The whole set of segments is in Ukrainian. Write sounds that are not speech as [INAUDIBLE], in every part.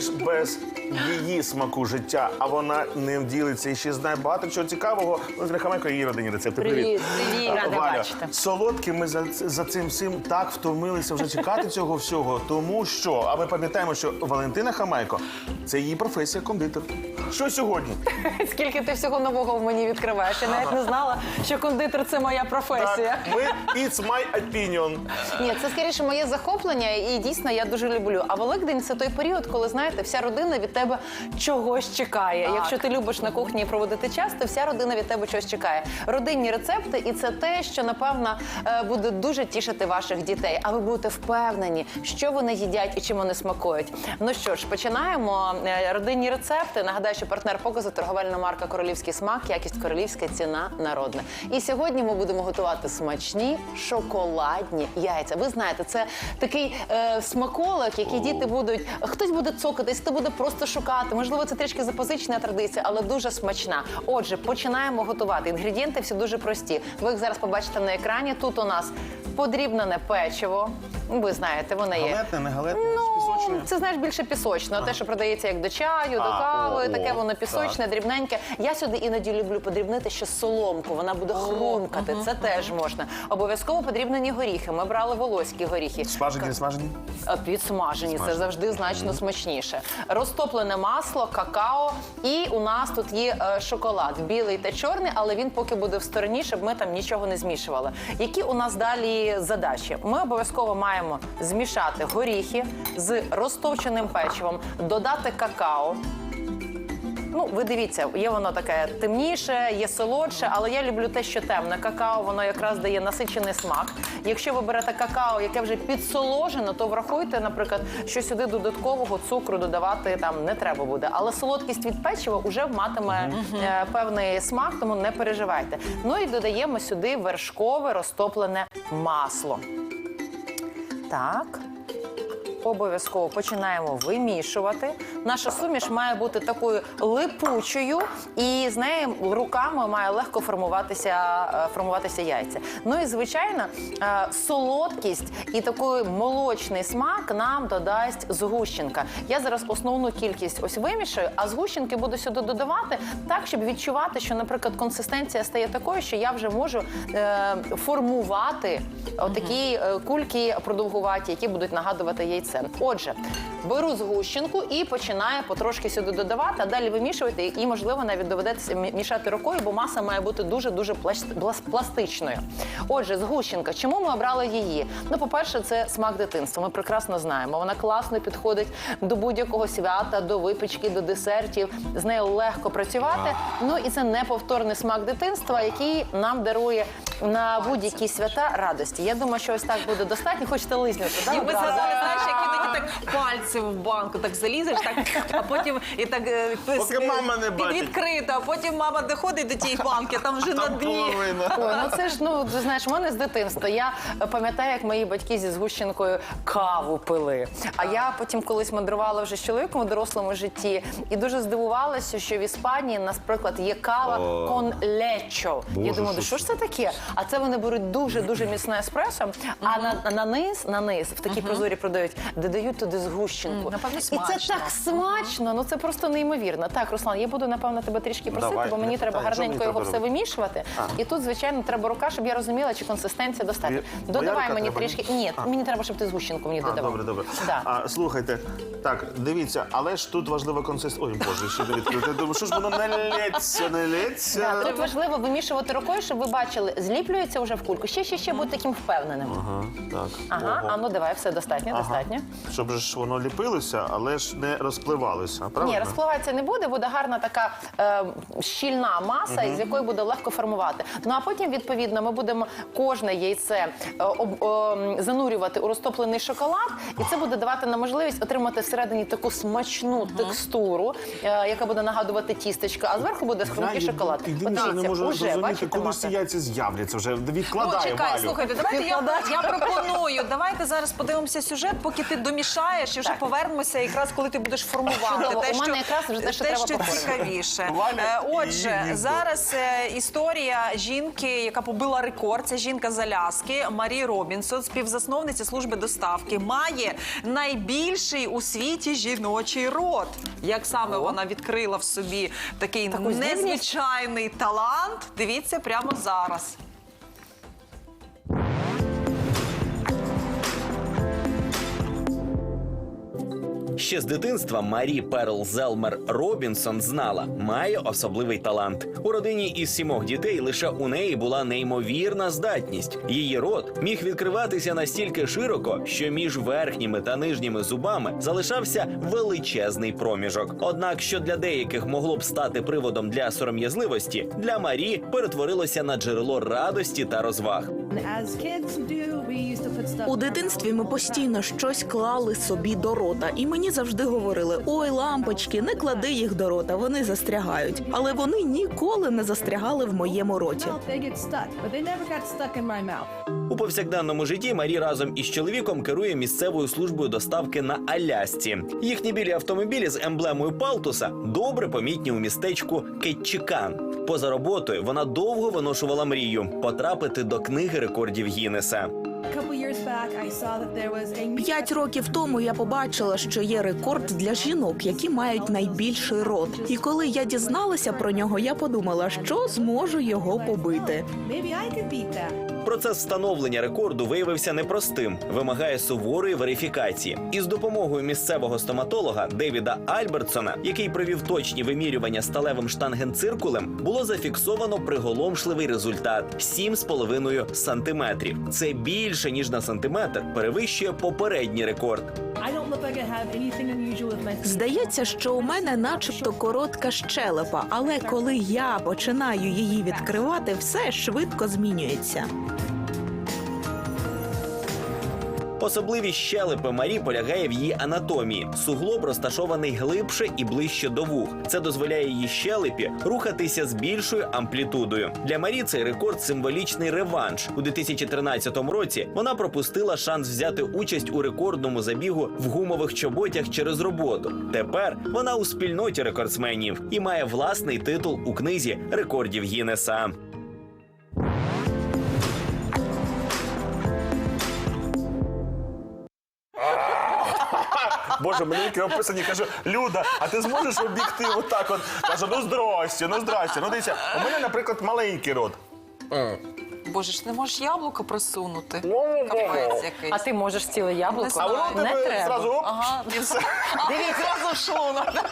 ж без її смаку життя, а вона ним ділиться і ще знає багато чого цікавого. Валентина Хамайко, її родині рецепти. Привіт, привіт, рада Валя, бачити. солодкі ми за, за цим всім так втомилися вже чекати [LAUGHS] цього всього. Тому що, а ми пам'ятаємо, що Валентина Хамайко це її професія кондитер. Що сьогодні? [LAUGHS] Скільки ти всього нового в мені відкриваєш? Я навіть не знала, що кондитер це моя професія. Так, ми it's my opinion. Ні, це скоріше моє захоплення, і дійсно я дуже люблю. А Великдень це той період, коли знаєте, вся родина від тебе чогось чекає. Якщо ти любиш на кухні проводити час, то вся родина від тебе чогось чекає. Родинні рецепти, і це те, що напевно е, буде дуже тішити ваших дітей. А ви будете впевнені, що вони їдять і чим вони смакують. Ну що ж, починаємо Е, родинні рецепти. Нагадаю, що партнер показу торговельна марка Королівський смак, якість королівська ціна народна. І сьогодні ми будемо готувати смачні шоколадні яйця. Ви знаєте, це такий е, смаколик, який діти будуть. Хтось буде цокатись, хто буде просто шукати. Можливо, це трішки запозичена традиція, але дуже смачна. Отже, починаємо готувати. Інгредієнти всі дуже прості. Ви їх зараз побачите на екрані. Тут у нас подрібнене печиво. Ви знаєте, воно є. Галетне, не галетне, Ну, пісочне. це знаєш більше пісочне. Те, що продається як до чаю, до А, кави, о, таке о, воно пісочне, дрібненьке. Я сюди іноді люблю подрібнити ще соломку. Вона буде хрумкати. Це теж можна. Обов'язково подрібнені горіхи. Ми брали волоські горіхи. Смажені, не смажені? А, Підсмажені, це завжди значно смачніше. Розтоплене масло, какао, і у нас тут є е, шоколад, білий та чорний, але він поки буде в стороні, щоб ми там нічого не змішували. Які у нас далі задачі? Ми обов'язково маємо змішати горіхи з розтовченим печивом, додати какао. Ну, ви дивіться, є воно таке темніше, є солодше, але я люблю те, що темне. Какао воно якраз дає насичений смак. Якщо ви берете какао, яке вже підсоложено, то врахуйте, наприклад, що сюди додаткового цукру додавати там не треба буде. Але солодкість від печива вже матиме е, певний смак, тому не переживайте. Ну і додаємо сюди вершкове розтоплене масло. Так. Обов'язково починаємо вимішувати. Наша суміш має бути такою липучою, і з нею руками має легко формуватися, е, формуватися яйця. Ну і звичайно, е, солодкість і такий молочний смак нам додасть згущенка. Я зараз основну кількість ось вимішаю, а згущенки буду сюди додавати так, щоб відчувати, що, наприклад, консистенція стає такою, що я вже можу е, формувати отакі кульки продовгуваті, які будуть нагадувати яйце. Отже, беру згущенку і починаю потрошки сюди додавати, а далі вимішувати і, можливо, навіть доведеться мішати рукою, бо маса має бути дуже дуже пластичною. Отже, згущенка. Чому ми обрали її? Ну, по-перше, це смак дитинства. Ми прекрасно знаємо. Вона класно підходить до будь-якого свята, до випічки, до десертів. З нею легко працювати. Ну і це неповторний смак дитинства, який нам дарує на будь-які свята радості. Я думаю, що ось так буде достатньо. Хочете лизнути, да? І так пальці в банку так залізеш, так, а потім і так е, Поки мама не бачить. відкрито, а потім мама доходить до тієї банки, там вже на Там дні. половина. Ой, ну це ж ну ти знаєш, в мене з дитинства. Я е, пам'ятаю, як мої батьки зі згущенкою каву пили. А я потім колись мандрувала вже з чоловіком у дорослому житті і дуже здивувалася, що в Іспанії, наприклад, є кава О. кон лечо. Я Боже, думаю, що що ж це таке? А це вони беруть дуже дуже міцне еспресо, а на, на низ, на низ в такій прозорі продають, додають туди згущенку. Напевно, І це смачно. так смачно, ну це просто неймовірно. Так, Руслан, я буду напевно тебе трішки просити, Давай, бо не мені треба що гарненько його все робити? вимішувати. І тут, звичайно, треба рука, щоб я розуміла, чи консистенція достатня. Дві- Додавай боярка мені треба, трішки. Ні, А. мені треба, щоб ти згущенку мені А, додавав. добре, добре. Да. А, слухайте, так, дивіться, але ж тут важлива консистенція. Ой, Боже, ще не відкрити. Я думаю, що ж воно не лється, не лється. Тут важливо вимішувати рукою, щоб ви бачили, зліплюється вже в кульку. Ще, ще, ще будь таким впевненим. Ага, так. Ага, Ого. а ну давай, все достатньо, достатньо. Щоб ж воно ліпилося, але ж не розпливалося. Правильно? Ні, розпливатися не буде, буде гарна така е, щільна маса, із якої буде легко формувати. Ну а потім, відповідно, ми будемо кожне яйце е, об, е, занурювати у розтоплений шоколад, і це буде давати нам можливість отримати всередині таку смачну текстуру, е, яка буде нагадувати тістечко, а зверху буде Я шоколад. єдине, що не Подивіться, можу уже зрозуміти, бачите коли ж ці яйця з'являться. вже. Ну, Відкладає чекай, Валю. слухайте, давайте я, я пропоную. Давайте зараз подивимося сюжет, поки ти домішаєш, і вже повернемося, якраз коли ти будеш формувати. Чудово. У мене якраз вже те, що треба що цікавіше. Валя Е, і Отже, зараз е, історія жінки, яка побила рекорд. Це жінка з Аляски Марі Робінсон, співзасновниця служби доставки, має найбільший у світі жіночий рот. Як саме вона відкрила в собі такий Таку здібність? незвичайний талант? Дивіться прямо зараз. Ще з дитинства Марі Перл Зелмер Робінсон знала, має особливий талант. У родині із сімох дітей лише у неї була неймовірна здатність. Її рот міг відкриватися настільки широко, що між верхніми та нижніми зубами залишався величезний проміжок. Однак, що для деяких могло б стати приводом для сором'язливості, для Марі перетворилося на джерело радості та розваг. У дитинстві ми постійно щось клали собі до рота, і мені завжди говорили: ой, лампочки, не клади їх до рота, вони застрягають. Але вони ніколи не застрягали в моєму роті. У повсякденному житті Марі разом із чоловіком керує місцевою службою доставки на Алясці. Їхні білі автомобілі з емблемою Палтуса добре помітні у містечку Кетчікан. Поза роботою вона довго виношувала мрію потрапити до книги рекордів Гіннеса. П'ять років тому я побачила, що є рекорд для жінок, які мають найбільший рот. І коли я дізналася про нього, я подумала, що зможу його побити. Процес встановлення рекорду виявився непростим, вимагає суворої верифікації. І з допомогою місцевого стоматолога Девіда Альбертсона, який провів точні вимірювання сталевим штангенциркулем, було зафіксовано приголомшливий результат 7,5 сантиметрів. Це більше ніж на сантиметр, перевищує попередній рекорд. Здається, що у мене, начебто, коротка щелепа, але коли я починаю її відкривати, все швидко змінюється. Особливість щелепи Марі полягає в її анатомії. Суглоб розташований глибше і ближче до вух. Це дозволяє її щелепі рухатися з більшою амплітудою. Для Марі цей рекорд символічний реванш. У 2013 році вона пропустила шанс взяти участь у рекордному забігу в гумових чоботях через роботу. Тепер вона у спільноті рекордсменів і має власний титул у книзі рекордів Гіннеса. Боже, мені які описані, кажу, Люда, а ти зможеш обігти отак от? Кажу, ну здрасте, ну здрасте. Ну дивіться, у мене, наприклад, маленький рот. Боже ж, не можеш яблуко просунути. Ну, Капець якийсь. А ти можеш ціле яблуко? А воно не тебе треба. зразу оп, Ага. [LAUGHS] і все. [LAUGHS] Дивіться,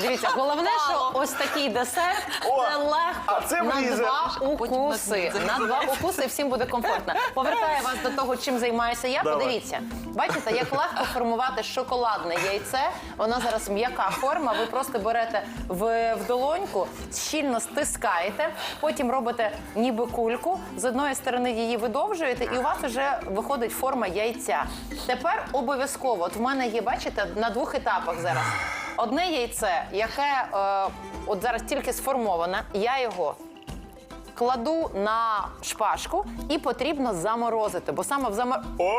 Дивіться, головне, що ось такий десерт О, це легко а це на влізе. два укуси. на- два укуси всім буде комфортно. Повертаю вас до того, чим займаюся я. Давай. Подивіться, бачите, як легко формувати шоколадне яйце. Вона зараз м'яка форма. Ви просто берете в, в долоньку, щільно стискаєте, потім робите ніби кульку. З одної сторони її видовжуєте, і у вас вже виходить форма яйця. Тепер обов'язково, от в мене є, бачите, на двох етапах зараз. Одне яйце, яке е, от зараз тільки сформоване, я його кладу на шпажку і потрібно заморозити, бо саме в замор... О,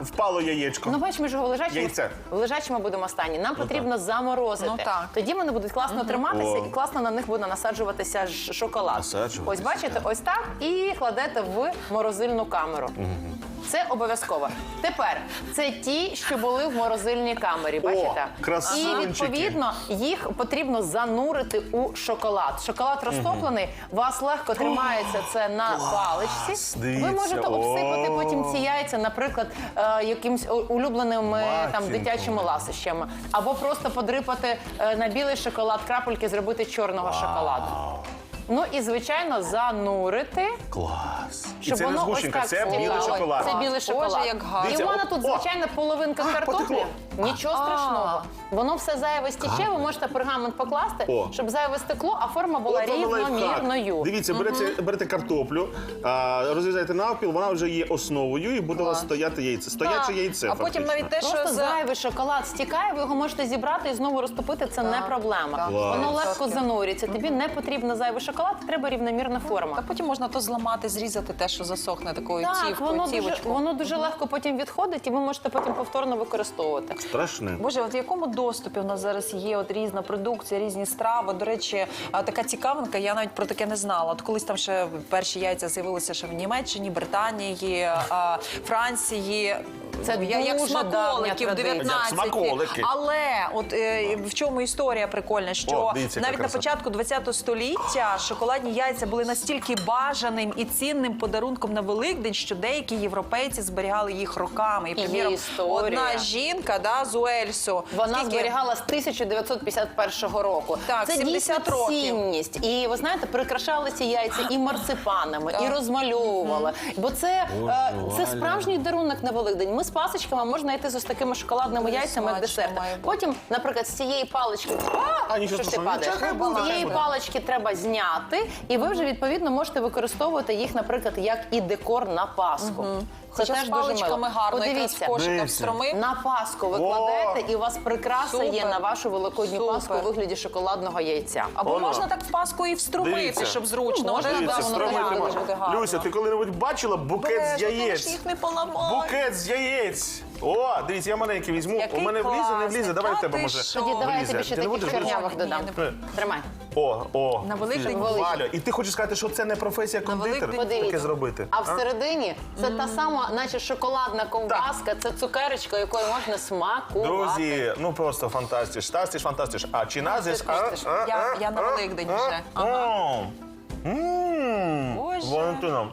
впало яєчко. Ну, бач, ми ж в лежачому, Яйце. в лежачому будемо останні. Нам потрібно заморозити. Ну, так. Тоді вони будуть класно триматися О. і класно на них буде насаджуватися ж шоколад. Насаджуватися. Ось бачите, ось так і кладете в морозильну камеру. Це обов'язково. Тепер це ті, що були в морозильній камері. Бачите? і відповідно їх потрібно занурити у шоколад. Шоколад розтоплений, вас легко тримається це на паличці. Ви дивіться, можете обсипати о. потім ці яйця, наприклад, е, якимсь у- улюбленими там Матінко. дитячими ласощами, або просто подрипати е, на білий шоколад крапельки, зробити чорного шоколаду. Ну і звичайно занурити, Клас. І щоб це не воно ось згущенка, так це білий шоколад. Це білий шоколад. Боже, як гарно. І Дивіться, в мене о, тут о. звичайно половинка А, картоплі. потекло. Нічого страшного. Воно все зайве стіче. Ви можете пергамент покласти, О. щоб зайве стекло, а форма була От вам лайфхак. рівномірною. Дивіться, берете, берете картоплю, а, розрізаєте навпіл, вона вже є основою і буде у вас стояти яйце. Стояче Так. яйце. А потім фактично. навіть те, Просто що за зайвий шоколад стікає, ви його можете зібрати і знову розтопити. Це не проблема. так. Воно Клас. легко занурюється. Тобі не потрібно зайвий шоколад, треба рівномірна форма. Та потім можна то зламати, зрізати порізати те, що засохне такою Так, цівкою, воно дуже, цівочкою. воно дуже легко потім відходить, і ви можете потім повторно використовувати. Страшне. Боже, от в якому доступі у нас зараз є от різна продукція, різні страви. До речі, така цікавинка, я навіть про таке не знала. От колись там ще перші яйця з'явилися ще в Німеччині, Британії, Франції. Це я, як дуже давня смаколики в традиція. 19 Як смаколики. Але от е, в чому історія прикольна, що О, дивіться, навіть на початку 20 століття шоколадні яйця були настільки бажаним і цінним подарунком на Великдень, що деякі європейці зберігали їх роками. І, приміром, одна жінка да, з Уельсу. Вона скільки- зберігала з 1951 року. Так, це 70 дійсно років. цінність. І ви знаєте, прикрашалися яйця і марципанами, і розмальовували. Бо це, е, це справжній дарунок на Великдень. Ми з пасочками можна йти з ось такими шоколадними яйцями як десерт. Потім, наприклад, з цієї палички. А, нічого що ж ти падаєш? З цієї палички треба зняти, і ви вже відповідно можете використовувати їх, наприклад, як і декор на Пасху. Це Хоча теж з дуже паличками мило. гарно, якраз Подивіться. кошика Дивіться. На Пасху ви кладете, і у вас прикраса Супер. є на вашу великодню Супер. Пасху у вигляді шоколадного яйця. Або Воно. можна так в паску і встромити, Дивіться. щоб зручно. Ну, Дивіться, воно буде гарно. Люся, ти коли-небудь бачила букет з ти ж яєць? їх не поламай. Букет з яєць. О, дивіться, я маленький візьму. Який У мене влізе, не класний. влізе. Давай Та в тебе ти може. що? Тоді давай я влізе. тобі ще Ти не таких будеш Ні, додам. Тримай. О, о. На Великдень Великдень. Валя, і ти хочеш сказати, що це не професія кондитер? Таке зробити. А всередині це та сама, наче шоколадна ковбаска, це цукерочка, якою можна смакувати. Друзі, ну просто фантастиш, фантастиш, фантастиш. А чи назис? ти хочеш? Я- я на Великдень вже. Ага. Боже. Валентина,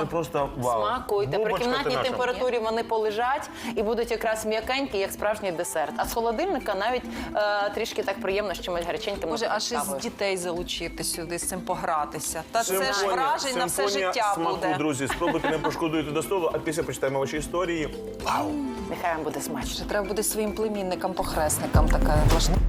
ти просто вау. Смакуйте. При Бубочка ти кімнатній наша. температурі вони полежать і будуть якраз м'якенькі, як справжній десерт. А з холодильника навіть е, трішки так приємно з чимось гаряченьким. Може, аж із кавою. дітей залучити сюди, з цим погратися. Та це ж вражень на все симфонія життя смаку, буде. друзі. Спробуйте, не пошкодуйте до столу, а після почитаємо ваші історії. Вау! Нехай вам буде смачно. Треба буде своїм племінникам, похресникам таке влаштувати.